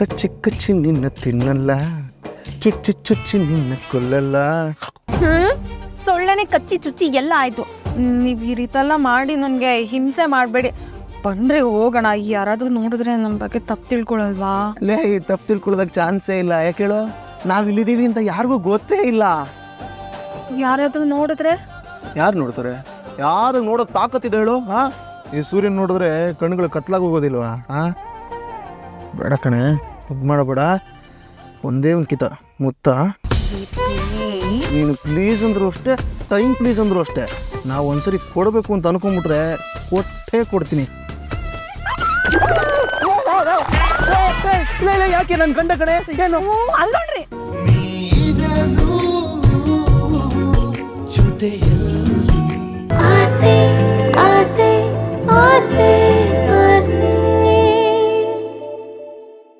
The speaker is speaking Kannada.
ಕಚ್ಚಿ ಕಚ್ಚಿ ನಿನ್ನ ತಿನ್ನಲ್ಲ. ಚುಚ್ಚಿ ಚುಚ್ಚಿ ನಿನ್ನ ಕೊಲ್ಲಲ್ಲ. ಹ್ಮ್? ಸೊಳ್ಳೆನೆ ಕಚ್ಚಿ ಚುಚ್ಚಿ ಎಲ್ಲ ಆಯ್ತು. ನೀವು ಈ ರೀತೆಲ್ಲ ಮಾಡಿ ನನಗೆ ಹಿಂಸೆ ಮಾಡಬೇಡಿ. ಬಂದ್ರೆ ಹೋಗೋಣ ಯಾರಾದ್ರೂ ನೋಡಿದ್ರೆ ನಮ್ಮ ಬಗ್ಗೆ ತಪ್ಪು ತಿಳ್ಕೊಳಲ್ವಾ? ಲೇ ತಪ್ಪು ತಿಳ್ಕೊಳ್ಳೋದಕ್ಕೆ ಚಾನ್ಸೇ ಇಲ್ಲ. ಯಾಕೆ ಹೇಳೋ? ನಾವು ಇಲ್ಲಿದ್ದೀವಿ ಅಂತ ಯಾರಿಗೂ ಗೊತ್ತೇ ಇಲ್ಲ. ಯಾರಾದ್ರೂ ನೋಡಿದ್ರೆ? ಯಾರು ನೋಡ್ತಾರೆ? ಯಾರು ನೋಡೋಕೆ ತಾಕತ್ತಿದೆ ಹೇಳು ಹಾ? ಈ ಸೂರ್ಯನ ನೋಡಿದ್ರೆ ಕಣ್ಣುಗಳು ಕತ್ಲಾಗಿ ಹೋಗೋದಿಲ್ವಾ ಹಾ? ಬೇಡ ಕಣೆ. ಇದು ಮಾಡಬೇಡ. ಒಂದೇ ಒಂದು ಕಿತ. ಮುತ್ತ. ನೀನು ಪ್ಲೀಸ್ ಅಂದರೂ ಅಷ್ಟೇ ಟೈಮ್ ಪ್ಲೀಸ್ ಅಂದರೂ ಅಷ್ಟೇ. ನಾವು ಒಂದ್ಸರಿ ಕೊಡಬೇಕು ಅಂತ ಅನ್ಕೊಂಡ್ಬಿಟ್ರೆ ಕೊಟ್ಟೇ ಕೊಡ್ತೀನಿ. ಯಾಕೆ ನನ್ನ ಗಂಡ ಕಡೆ ಏನು? ಅಲ್ಲ ನೋಡ್ರಿ. ಆಸೆ ಆಸೆ ಆಸೆ ಆಸೆ.